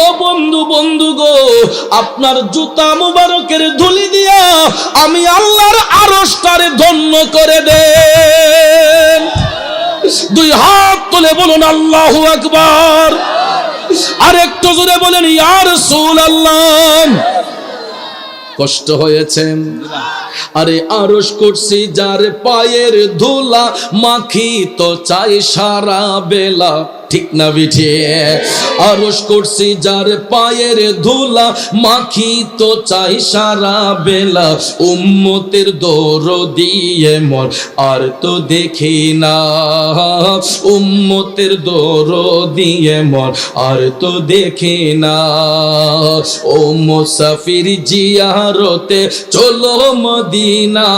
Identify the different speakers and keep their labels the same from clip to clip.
Speaker 1: ও বন্ধু বন্ধু গো, আপনার জুতা মুবারকের ধুলি দিয়া আমি আল্লাহর আরশটারে ধন্য করে দেন। দুই হাত তুলে বলুন, আল্লাহু আকবার। আর একটু জোরে বলেন ইয়ার সুল আল্লাহ কষ্ট হয়েছে। আরে আরস করছি যার পায়ের ধুলা, মাখি তো চাই সারা বেলা। ঠিক না বিঠে? আরস করছি যার পায়ের ধুলা, মাখি তো চাই সারা বেলা। উম্মতের দৌড় দিয়ে মর, আর তো দেখি না। উম্মতের দৌড় দিয়ে মর, আর তো দেখি না। ও মুসাফির জিয়ারতে চলো মদিনা।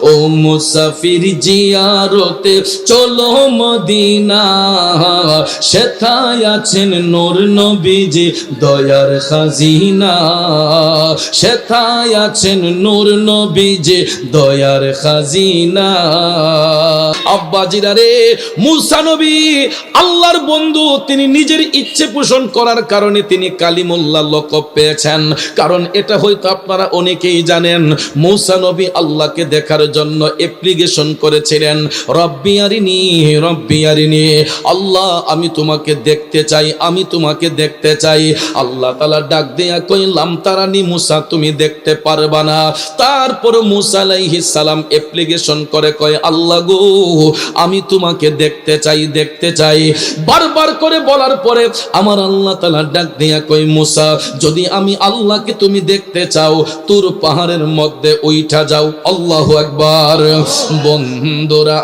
Speaker 1: ও মুসাফির জিয়ারতে চলো মদিনা। সেথায় আছেন নূর নবীজি, দয়ার খাজিনা। সেথায় আছেন নূর নবীজি, দয়ার খাজিনা। আব্বাজিরা রে, মুসা আল্লাহর বন্ধু, তিনি নিজের ইচ্ছে পোষণ করার কারণে তিনি কালিমুল্লাহ লকব পেয়েছেন। কারণ এটা হয়তো আপনারা অনেকেই জানেন মুসা নবী আল্লাহকে দেখার জন্য অ্যাপ্লিকেশন করেছিলেন। রব্বি আরিনি রব্বি আরিনি। আল্লাহ, আমি তোমাকে দেখতে চাই, আমি তোমাকে দেখতে চাই। আল্লাহ তালা ডাক দেয়া কইলাম তারানি মুসা, তুমি দেখতে পারবা না। তারপর মুসা আলাইহিস সালাম অ্যাপ্লিকেশন করে, কয়, আল্লাহ গো, আমি তোমাকে দেখতে চাই দেখতে চাই। বারবার করে বলার পরে আমার আল্লাহ তালা ডাক দেয়া কই মুসা, যদি আমি আল্লাহকে তুমি দেখতে চাও, তোর পাহাড়ের মধ্যে উইঠা যাও। আল্লাহ একবার বন্ধুরা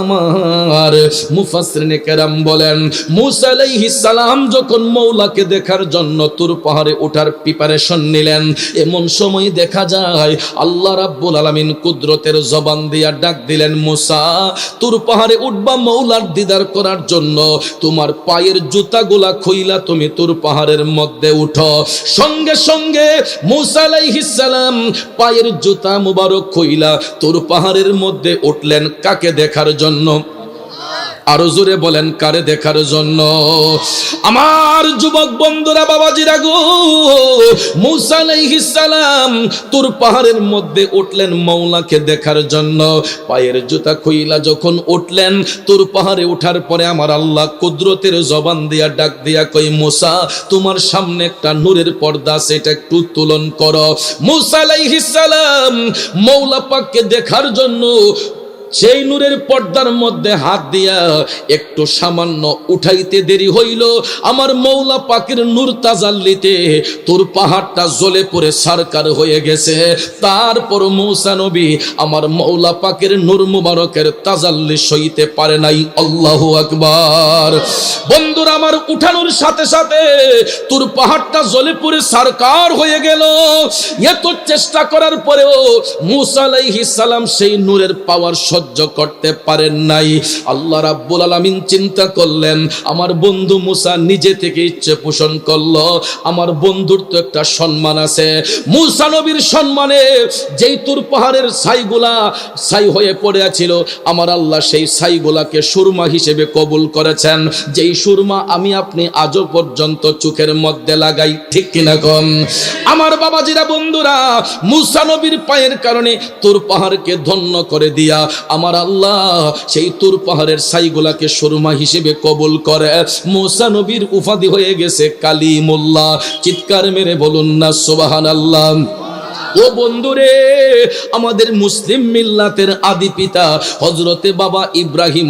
Speaker 1: আমার মুফাসরিনে কেরাম বলেন, মুসা আলাইহিস সালাম যখন মৌলাকে দেখার জন্য তুর পাহাড়ে ওঠার প্রিপারেশন নিলেন, এমন সময় দেখা যায় আল্লাহ রাব্বুল আলামিন কুদরতের জবান দিয়া ডাক দিলেন, মুসা, তুর পাহাড়ে উঠবা মৌলার দিদার করার জন্য। তোমার পায়ের জুতাগুলা খইলা তুমি তুর পাহাড়ের মধ্যে উঠো। সঙ্গে সঙ্গে মুসা আলাইহিস সালাম জুতা মুবারক খইলা তোর পাহাড়ের মধ্যে উঠলেন কাকে দেখার জন্য? আরও জোরে বলেন, কারে দেখার জন্য? আমার যুবক বন্ধুরা, বাবাজিরা গো, মুসা সালাম তোর পাহাড়ের মধ্যে উঠলেন মৌলাকে দেখার জন্য। পায়ের জুতা খুইলা যখন উঠলেন, তোর পাহাড়ে ওঠার পরে আমার আল্লাহ কুদরতের জবান দিয়া ডাক দিয়া কই মুসা, তোমার সামনে একটা নূরের পর্দা সেটা একটু তুলন করো। মুসা সালাম মৌলা পাককে দেখার জন্য সেই নূরের পর্দার মধ্যে হাত দিয়া একটু সামান্য উঠাইতে দেরি হইল, আমার মৌলা পাকের নূর তাজাল্লিতে তোর পাহাড়টা জ্বলে পড়ে সারকার হয়ে গেছে। তারপর মৌসা নবী আমার মৌলা পাকের নূর মুবারকের তাজাল্লি সইতে পারে নাই। আল্লাহু আকবার। বন্ধুরা, আমার উঠানোর সাথে সাথে তোর পাহাড়টা জ্বলে পড়ে সারকার হয়ে গেল। এত চেষ্টা করার পরেও মুসা আলাইহিস সালাম সেই নূরের পাওয়ার করতে পারেন নাই। আল্লাহ রাব্বুল আলামিন চিন্তা করলেন, আমার বন্ধু মুসা নিজে থেকে ইচ্ছে পোষণ করল, আমার বন্ধুর তো একটা সম্মান আছে। মুসা নবীর সম্মানে যেই তুর পাহাড়ের ছাইগুলা ছাই হয়ে পড়ে আছিল, আমার আল্লাহ সেই ছাইগুলাকে সুরমা হিসেবে কবুল করেছেন। যেই সুরমা আমি আপনি আজও পর্যন্ত চোখের মধ্যে লাগাই, ঠিক কিনা কম আমার বাবাজিরা বন্ধুরা, মুসা নবীর পায়ের কারণে তোর পাহাড়কে ধন্য করে দিয়া আমার আল্লাহ সেই তুর পাহাড়ের সাইগুলাকে সুরমা হিসেবে কবুল করে। মোসা নবীর উপাধি হয়ে গেছে কালিমুল্লাহ। চিৎকার মেরে বলুন না সোবাহান আল্লাহ ও বন্ধুরে, আমাদের মুসলিম মিল্লাতের আদি পিতা হজরতে বাবা ইব্রাহিম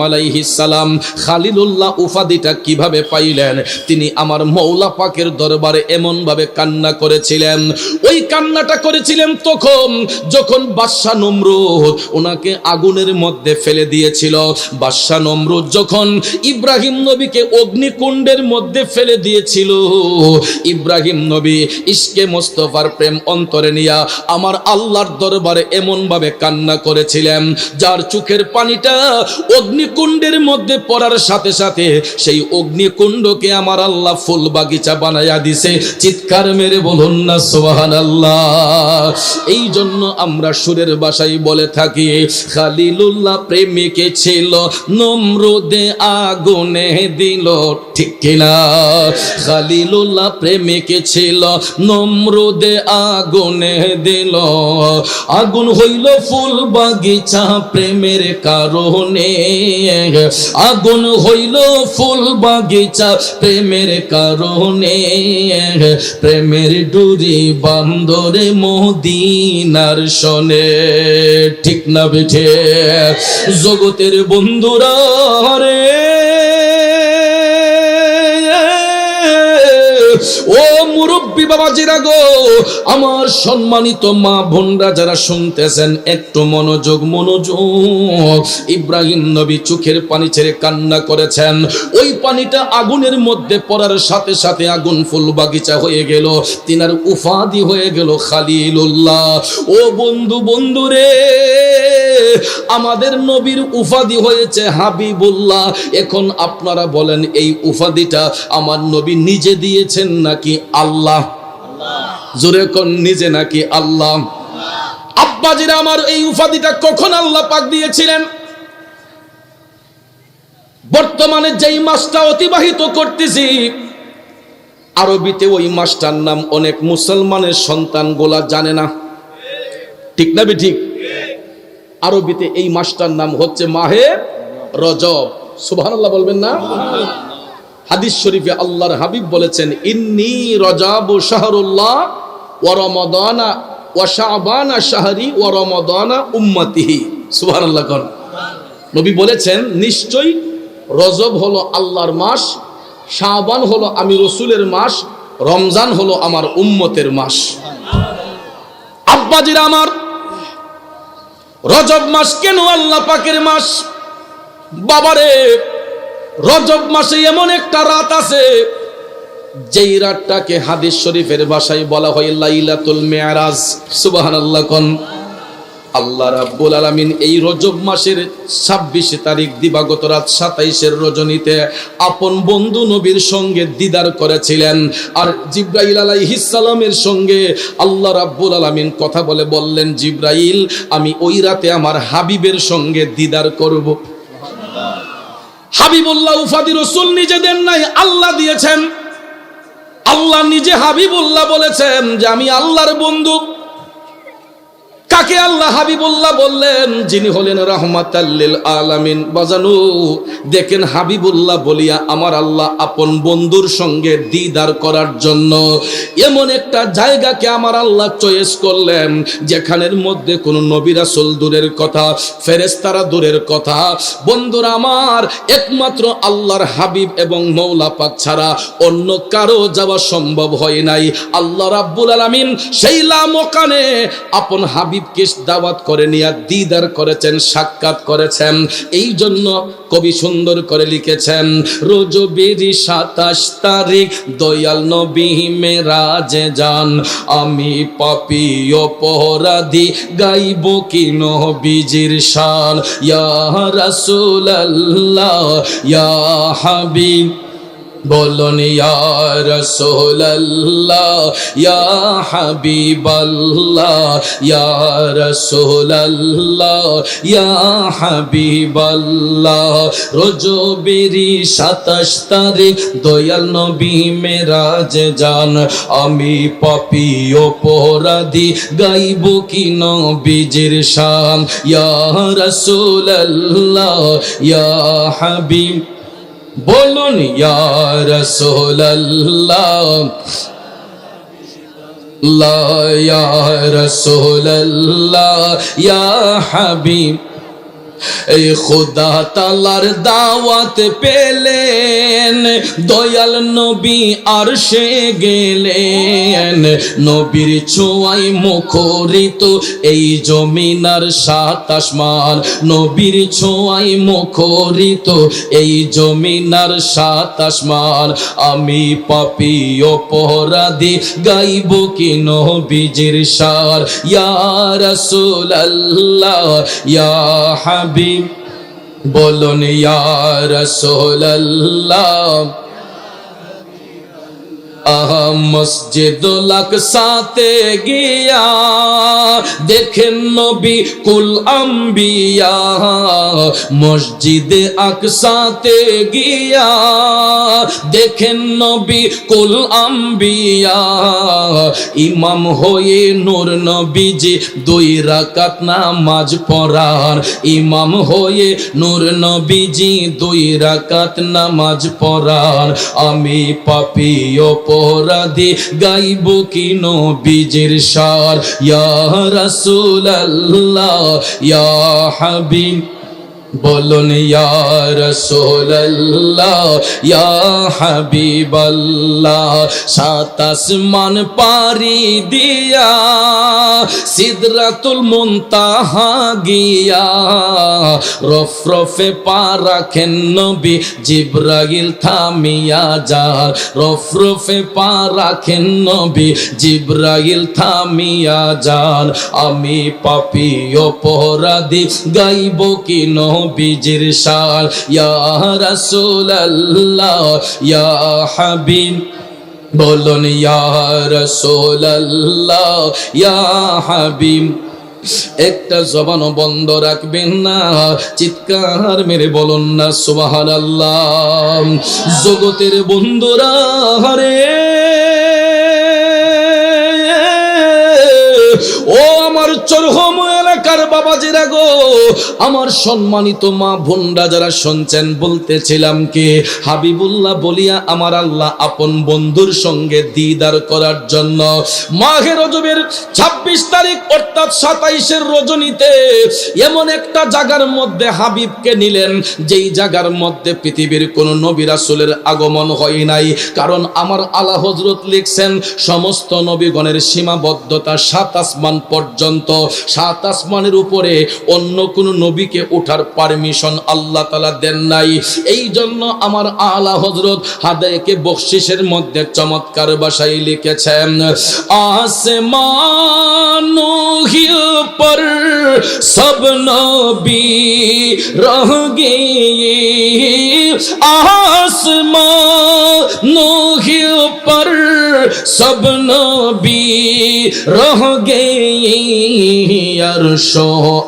Speaker 1: সালাম খালিলুল্লাহ উপাধিটা কীভাবে পাইলেন? তিনি আমার মৌলা পাকের দরবারে এমন ভাবে কান্না করেছিলেন। ওই কান্নাটা করেছিলেন তখন যখন বাদশাহ নমরুদ ওনাকে আগুনের মধ্যে ফেলে দিয়েছিল। বাদশাহ নমরুদ যখন ইব্রাহিম নবীকে অগ্নিকুণ্ডের মধ্যে ফেলে দিয়েছিল, ইব্রাহিম নবী ইসকে মোস্তফার প্রেম অন্তরে নিয়া আমার আল্লাহর দরবারে এমন ভাবে কান্না করেছিলেন, যার চোখের পানিটা অগ্নিকুণ্ডের মধ্যে পড়ার সাথে সাথে সেই অগ্নিকুণ্ডকে আমার আল্লাহ ফুল বাগিচা বানায়া দিছে। চিৎকার মেরে বলুন না সোহান আল্লাহ এই জন্য আমরা সুরের বাসায় বলে থাকি, খালিলুল্লাহ প্রেমিকে ছিল, নম্রদে আগুনে দিল, ঠিক কিনা? খালিলুল্লাহ প্রেমিকে ছিল, নম্রদে আগুনে দিল। আগুন হইল ফুল বাগিচা প্রেমের কারণে। আগুন হইল ফুল বাগিচা প্রেমের কারণে। প্রেমের ডুরি বান্দরে মদিনার শনে ঠিক না বেঠে? জগতের বন্ধুরা রে। ও মুরব্বী বাবাজিরা গো, আমার সম্মানিত মা বোনরা যারা শুনতেছেন, একটু মনোযোগ মনোযোগ। ইব্রাহিম নবী চোখের পানি ছেড়ে কান্না করেছেন। ওই পানিটা আগুনের মধ্যে পড়ার সাথে সাথে আগুন ফুল বাগিচা হয়ে গেল। তিনার উফাদি হয়ে গেল খালিলুল্লাহ। ও বন্ধু বন্ধু রে আমাদের নবীর উফাদি হয়েছে হাবিবুল্লাহ। এখন আপনারা বলেন, এই উফাদিটা আমার নবী নিজে দিয়েছেন নাকি আল্লাহ? জোরে কোন, নিজে নাকি আল্লাহ? আব্বাজিরা, আমার এই উপাধিটা কখন আল্লাহ পাক দিয়েছিলেন? বর্তমানে যেই মাসটা অতিবাহিত করতেছি, আরবিতে ওই মাসটার নাম অনেক মুসলমানের সন্তান গোলা জানে না। ঠিক না বে ঠিক? আরবিতে এই মাসটার নাম হচ্ছে মাহে রজব। সুবহানাল্লাহ বলবেন না? হাদিস শরীফে আল্লাহর হাবিব বলেছেন, ইন্নি রজাবু শাহরুল্লাহ ওয়া রমাদানা ওয়া শাবানা শাহরি ওয়া রমাদানা উম্মতিহি। সুবহানাল্লাহ নবী বলেছেন, নিশ্চয়ই রজব হলো আল্লাহর মাস, শাবান হলো আমি রসুলের মাস, রমজান হলো আমার উম্মতের মাস। আব্বাজিরা আমার রজব মাস কেন আল্লাহ পাকের মাস? বাবারে, রজব মাসে এমন একটা রাত আছে, যেই রাতটাকে হাদিস শরীফের ভাষায় বলা হয় লাইলাতুল মেয়ারাজ সুবহানাল্লাহ কোন। আল্লাহ রাব্বুল আলামিন এই রজব মাসের ছাব্বিশে তারিখ দিবাগত রাত সাতাইশের রজনীতে আপন বন্ধু নবীর সঙ্গে দিদার করেছিলেন। আর জিব্রাইল সালামের সঙ্গে আল্লাহ রাব্বুল আলামিন কথা বলে বললেন, জিব্রাইল, আমি ওই রাতে আমার হাবিবের সঙ্গে দিদার করব। হাবিবুল্লাহ উফাদি রসুল নিজে দেন নাই, আল্লাহ দিয়েছেন। আল্লাহ নিজে হাবিবুল্লাহ বলেছেন যে, আমি আল্লাহর বন্ধু। কাকে আল্লাহ হাবিবুল্লাহ বললেন? যিনি হলেন রহমাতাল্লিল আলামিন। বাজানু, দেখেন হাবিবুল্লাহ বলিয়া আমার আল্লাহ আপন বন্ধুর সঙ্গে দিদার করার জন্য এমন একটা জায়গাকে আমার আল্লাহ চয়েস করলেন, যেখানের মধ্যে কোনো নবী রাসূল দূরের কথা, ফেরেশতারা দূরের কথা। বন্ধুরা আমার, একমাত্র আল্লাহর হাবিব এবং মৌলা পাক ছাড়া অন্য কারও যাওয়া সম্ভব হয় নাই। আল্লাহ রাব্বুল আলামিন সেই লামকানে আপন হাবিবকে দাওয়াত করে নিয়ে দিদার করেছেন, সাক্ষাৎ করেছেন। এই জন্য কবি সুন্দর করে লিখেছেন রোজবেরি সাতাশ তারিখ, দয়াল নবী মেরাজে যান। আমি পাপি অপরাধী, গাইব কি নবীজির শান। ইয়া রাসূলুল্লাহ, ইয়া হাবিব বলুন, ইয়া রাসূলুল্লাহ, ইয়া হাবিবাল্লাহ, ইয়া রাসূলুল্লাহ, ইয়া হাবিবাল্লাহ রজবেরি 27 তারিখ, দয়াল নবী মেরাজ যান, আমি পাপী অপরাধী, গাইব কি নবীজির শান, ইয়া রাসূলুল্লাহ, ইয়া হাবিব বলুন ইয়া রাসূলুল্লাহ। লা ইয়া রাসূলুল্লাহ ইয়া হাবিব। এই খোদা তালার দাওয়াত পেলেন, দয়াল নবী আর সে গেলেন। নবীর ছোঁয়াই মুখরিত এই জমিনার সাত আসমান, নবীর ছোঁয়াই মুখরিত এই জমিনার সাত আসমান। আমি পাপি অপরাধী গাইব কি নবীজির সার? ইয়া রাসূলুল্লাহ, ইয়া হাবিব বলুন ইয়া রাসূলুল্লাহ। আহা মসজিদ সাথে গিয়া দেখেন নবী কুল আম্বিয়া। মসজিদে আকসাতে গিয়া দেখেন নবী কুল আম্বিয়া। ইমাম হয়ে নূর নবীজি দুই রাকাত নামাজ পড়ার ইমাম হয়ে নূর নবীজি দুই রাকাত নামাজ পড়ার আমি পাপি অপরাধী গাইব কি নবীজির সার? ইয়া রাসূলুল্লাহ ইয়া হাবিব। বলুন হাবিবাল্লাহ, সাত আসমান পারি দিয়া, সিদরাতুল মুনতাহা গিয়া, রফ রফে পা রাখেন নবী জিব্রাইল থামিয়া যা রফ রফে পা রাখেন নবী জিব্রাইল থামিয়া যান আমি পাপি অপরাধী গাইব কি নবীজির শান ইয়া রাসূলুল্লাহ, ইয়া হাবিব, বলুন ইয়া রাসূলুল্লাহ, ইয়া হাবিব, একটা জবানও বন্ধ রাখবেন না, চিৎকার মেরে বলুন না সুবাহান আল্লাহ জগতের বন্ধুরা হরে ও আমার চরহম এলাকার বাবাজিরা গো, আমার সম্মানিত মা ভুন্ডা যারা শুনছেন, বলতেছিলাম কি, হাবিবুল্লাহ বলিয়া আমার আল্লাহ আপন বন্ধুর সঙ্গে দিদার করার জন্য মাঘের রজবের ছাব্বিশ তারিখ অর্থাৎ সাতাইশের রজনীতে এমন একটা জায়গার মধ্যে হাবিবকে নিলেন, যেই জায়গার মধ্যে পৃথিবীর কোন নবী রাসূলের আগমন হয় নাই। কারণ আমার আলা হজরত লিখছেন, সমস্ত নবীগণের সীমাবদ্ধতা সাত আসমান পর্যন্ত, সাত আসমানের উপরে অন্য কোন নবীকে ওঠার পারমিশন আল্লাহ তালা দেন নাই এই জন্য আমার আলা হজরত হাদায়কে বকশিসের মধ্যে চমৎকার ভাষায় লিখেছেন আসমানো पर सब नबी रह गए आसमानों पर सब नबी रह गए अरशो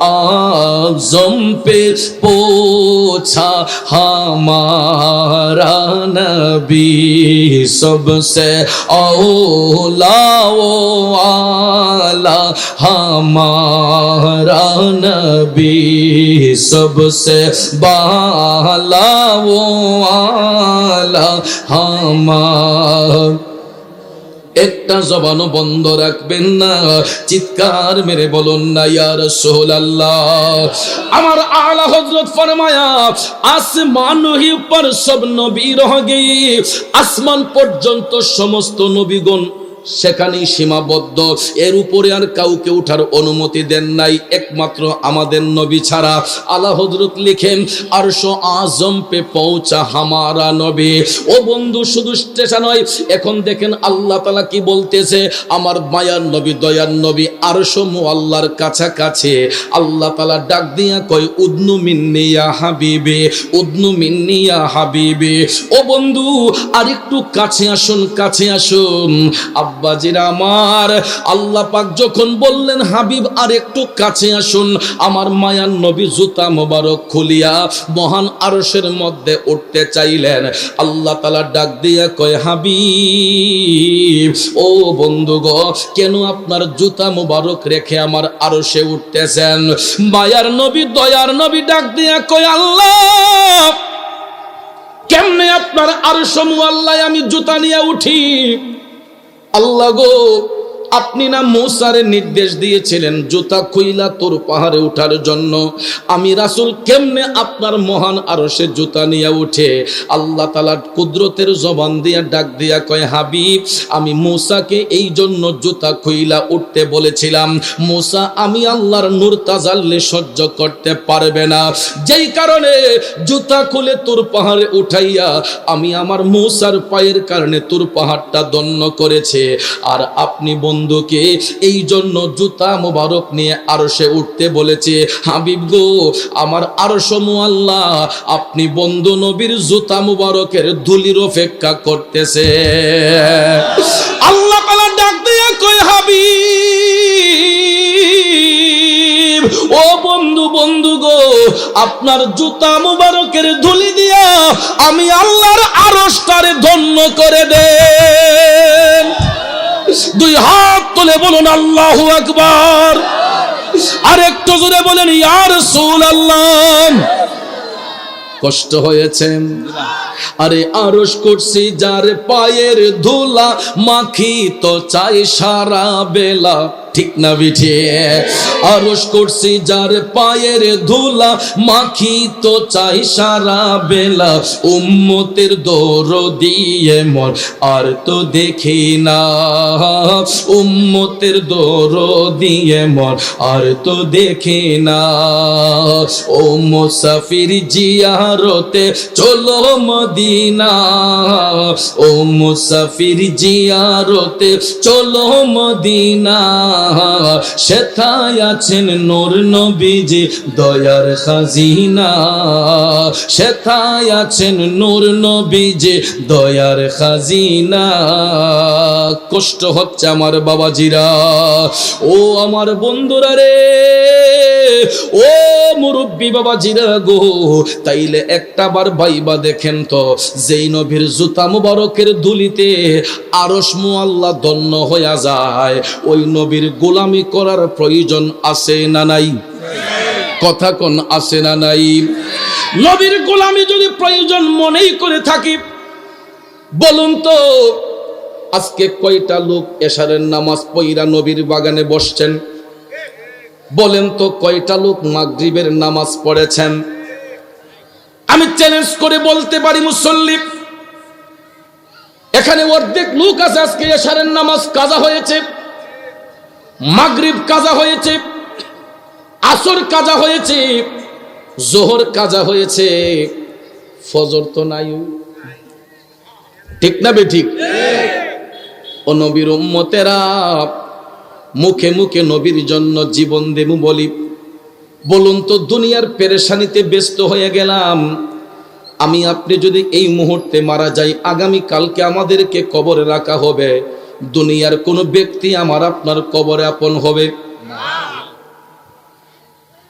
Speaker 1: आज़म पे पोछा, हमारा नबी सबसे औला ओ आला, हमारा नबी सबसे बाला वो आला, हमार একটা জবানও বন্ধ রাখবেন না। চিৎকার মেরে বলুন না ইয়ার সোহল আল্লাহ আমার আলা হজরত ফরমায়া, আসমান পর সব নবী রহ গেই আসমান পর্যন্ত সমস্ত নবীগণ সেখানেই সীমাবদ্ধ। এর উপরে আর কাউকে উঠার অনুমতি দেন নাই। একমাত্র আমাদের নবী ছাড়া আল্লাহ হজরত লিখেন, আরশো আজম পে পৌঁছা হামারা নবী। ও বন্ধু, শুধু স্টেশন নয়, এখন দেখেন আল্লাহ তালা কি বলতেছে, আমার মায়ার নবী, দয়ার নবী আরশো আল্লাহর কাছাকাছি। আল্লাহ তালা ডাক দিয়া কয়, উদনু মিন্নিয়া হাবিবে, উদনু মিন্নিয়া হাবিবে। ও বন্ধু আর একটু কাছে আসুন কাছে আসুন। আব্বাজির আমার। আল্লাহ পাক যখন বললেন, হাবিব, আর একটু কাছে আসুন। আমার মায়ার নবী জুতা মোবারক খুলিয়া মহান আরশের মধ্যে উঠতে চাইলেন। আল্লাহ তালা ডাক দিয়া কয়, হাবিব, ও বন্ধু গো কেন আপনার জুতা মোবারক রেখে আমার আরশে উঠতেছেন? মায়ার নবী, দয়ার নবী ডাক দিয়া কয়, আল্লাহ, কেমনে আপনার আরশ আল্লাহ আমি জুতা নিয়ে উঠি? আল্লাহ গো আপনি না মৌসারে নির্দেশ দিয়েছিলেন, জুতা খুইলা তোর পাহাড়ে উঠার জন্য। আমি রাসুল কেমনে আপনার মহান আরও সে জুতা নিয়ে উঠে? আল্লাহ তালার কুদরতের জবান দিয়া ডাক দিয়া কয়, হাবিব, আমি মূসাকে এই জন্য জুতা খুইলা উঠতে বলেছিলাম। মূসা, আমি আল্লাহর নূর তাজাল্লে সহ্য করতে পারবে না। যেই কারণে জুতা খুলে তোর পাহাড়ে উঠাইয়া আমি আমার মূসার পায়ের কারণে তোর পাহাড়টা দন্য করেছে। আর আপনি বন্ধুকে এই জন্য জুতা মোবারক নিয়ে আরও সে উঠতে বলেছে, হাবিব গো, আমার আরও আল্লাহ আপনি বন্ধু নবীর জুতা মুবারকের ধুলির অপেক্ষা করতেছে। আল্লাহ তাআলা ডাক দিয়ে কই হাবিব, ও বন্ধু বন্ধু গো, আপনার জুতা মুবারকের ধুলি দিয়া আমি আল্লাহর আরশটারে ধন্য করে দেন দুই হাত তুলে বলুন, আল্লাহ আকবার। আর একটু জোরে বলেন ইয়ার সুল আল্লাহ কষ্ট হয়েছে। আরে আরস করছি, যার পায়ের ধুলা মাখি তো চাই সারা বেলা। ঠিক না বিঠে। আরস করছি যার পায়ের ধুলা, মাখি তো চাই সারা বেলা। উম্মতের দৌড় দিয়ে মর, আর তো দেখি না। উম্মতের দৌড় দিয়ে মর, আর তো দেখি না। ও মুসাফির জিয়ারতে চলো মদিনা। ও মুসাফির জিয়ারতে চলো মদিনা। সেথায় আছেন নূর নবীজি, দয়ার খাজিনা। সেথায় আছেন নূর নবীজি, দয়ার খাজিনা। কষ্ট হচ্ছে আমার বাবাজিরা। ও আমার বন্ধুরা রে, ও মুরব্বী বাবা জিরা গো, তাইলে একটা বার ভাইবা দেখেন তো, যেই নবীর জুতা মুবারকের দুলিতে আরস মুআল্লাহ দন্য হইয়া যায়, ওই নবীর গোলামি করার প্রয়োজন আছে না নাই? কথা কোন আছে না নাই? নবীর গোলামি যদি প্রয়োজন মনেই করে থাকি, বলুন তো, আজকে কয়টা লোক এশারের নামাজ পইরা নবীর বাগানে বসছেন? বলেন তো, কয়টা লোক মাগরিবের নামাজ পড়েছেন? আমি চ্যালেঞ্জ করে বলতে পারি মুসল্লি, এখানে অর্ধেক লোক আছে, আজকে এশারের নামাজ কাজা হয়েছে। মাগরিব কাজা হয়েছে, আসর কাজা হয়েছে, জোহর কাজা হয়েছে, ফজর তো নাই। ঠিক না বে ঠিক? ও নবীর উম্মতেরা, মুখে মুখে নবীর জন্য জীবন দেবু বলি। বলুন তো, দুনিয়ার পেরেশানিতে ব্যস্ত হয়ে গেলাম। আমি, আপনি যদি এই মুহূর্তে মারা যাই আগামী কালকে আমাদেরকে কবরে রাখা হবে। দুনিয়ার কোনো ব্যক্তি আমার আপনার কবরে আপন হবে।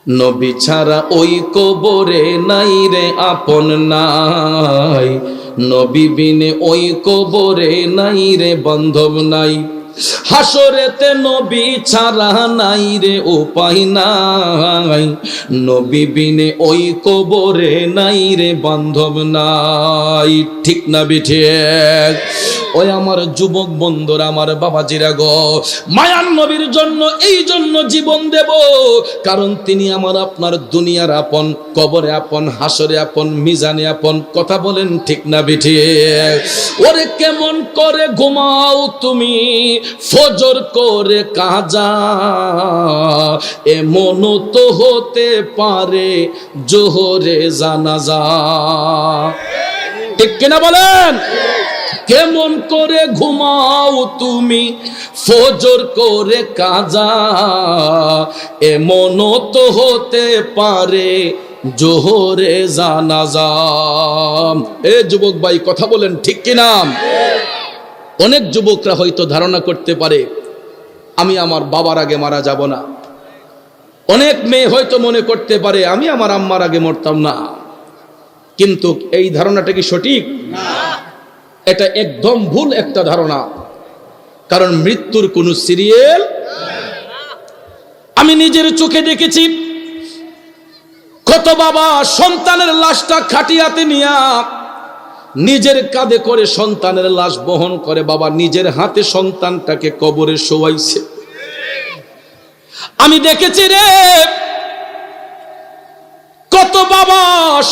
Speaker 1: নবী ছাড়া ওই কবরে নাই রে আপন নাই। নবী বিনে ওই কবরে নাই রে বান্ধব নাই। হাসরেতে নবী ছাড়া নাই রে উপায় নাই। নবী বিনে ওই কবরে নাই রে বান্ধব নাই। ঠিক না বিঠে? ওই আমার যুবক বন্ধুরা, আমার বাবাজিরা গো মায়ান নবীর জন্য, এই জন্য জীবন দেব। কারণ তিনি আমার আপনার দুনিয়ার আপন, কবরে আপন, হাসরে আপন, মিজানে আপন, কথা বলেন ঠিক না বিঠে? ওরে কেমন করে ঘুমাও তুমি, ফজর করে কাজা। এমন তো হতে পারে জোহরে জানাজা। ঠিক কিনা বলেন? কেমন করে ঘুমাও তুমি? ফজর করে কাজা। এমন তো হতে পারে জোহরে জানাজা। এ যুবক ভাই, কথা বলেন ঠিক কিনা অনেক যুবকরা হয়তো ধারণা করতে পারে, আমি আমার বাবার আগে মারা যাব না। অনেক মেয়ে হয়তো মনে করতে পারে, আমি আমার আম্মার আগে মরতাম না। কিন্তু এই ধারণাটা কি সঠিক? এটা একদম ভুল একটা ধারণা। কারণ মৃত্যুর কোন সিরিয়াল আমি নিজের চোখে দেখেছি। কত বাবা সন্তানের লাশটা খাটিয়াতে নিয়া নিজের কাঁধে করে সন্তানের লাশ বহন করে, বাবা নিজের হাতে সন্তানটাকে কবরে শোয়াইছে। আমি দেখেছি রে, কত বাবা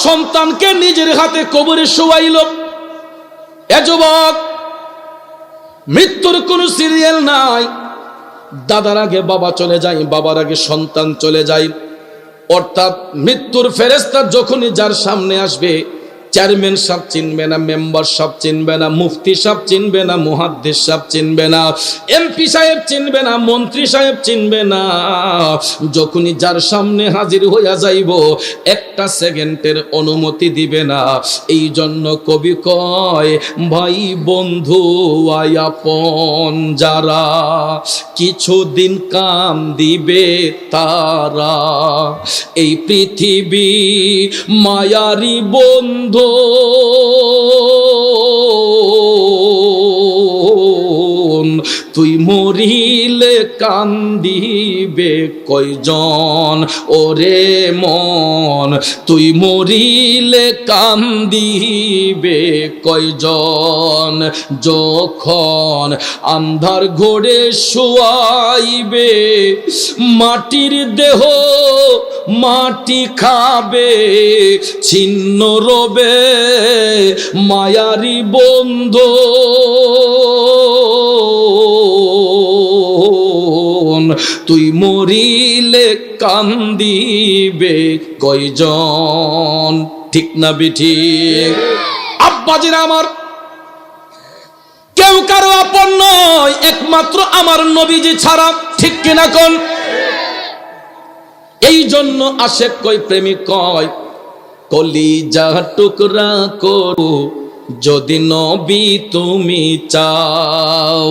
Speaker 1: সন্তানকে নিজের হাতে কবরে শোয়াইল। যুবক, মৃত্যুর কোনো সিরিয়াল নাই। দাদার আগে বাবা চলে যায়, বাবার আগে সন্তান চলে যায়। অর্থাৎ মৃত্যুর ফেরেস্তা যখনই যার সামনে আসবে চেয়ারম্যান সব চিনবে না, মেম্বার সব চিনবে না, মুফতি সব চিনবে না, মুহাদ্দিস সব চিনবে না, এমপি সাহেব চিনবে না, মন্ত্রী সাহেব চিনবে না। যখনই যার সামনে হাজির হইয়া যাইব, একটা সেকেন্ডের অনুমতি দিবে না। এই জন্য কবি কয়, ভাই বন্ধু আয়াপন যারা কিছুদিন কাম দিবে তারা। এই পৃথিবী মায়ারি বন্ধু Oh. তুই মরিলে কান্দিবে কয়জন? ওরে মন, তুই মরিলে কান্দিবে কয়জন? যখন আন্ধার ঘোরে শুয়াইবে, মাটির দেহ মাটি খাবে, ছিন্ন রবে মায়ারি বন্ধ। তুই মরিলে কান্দিবে কয়জন? ঠিক না বিঠিক আব্বাজিরা আমার, কেউ কারও আপন নয়, একমাত্র আমার নবীজি ছাড়া, ঠিক কিনা কোন? এই জন্য আশেক কই, প্রেমিক কয় কলি কলিজা টুকরা করো, যদি নবী তুমি চাও।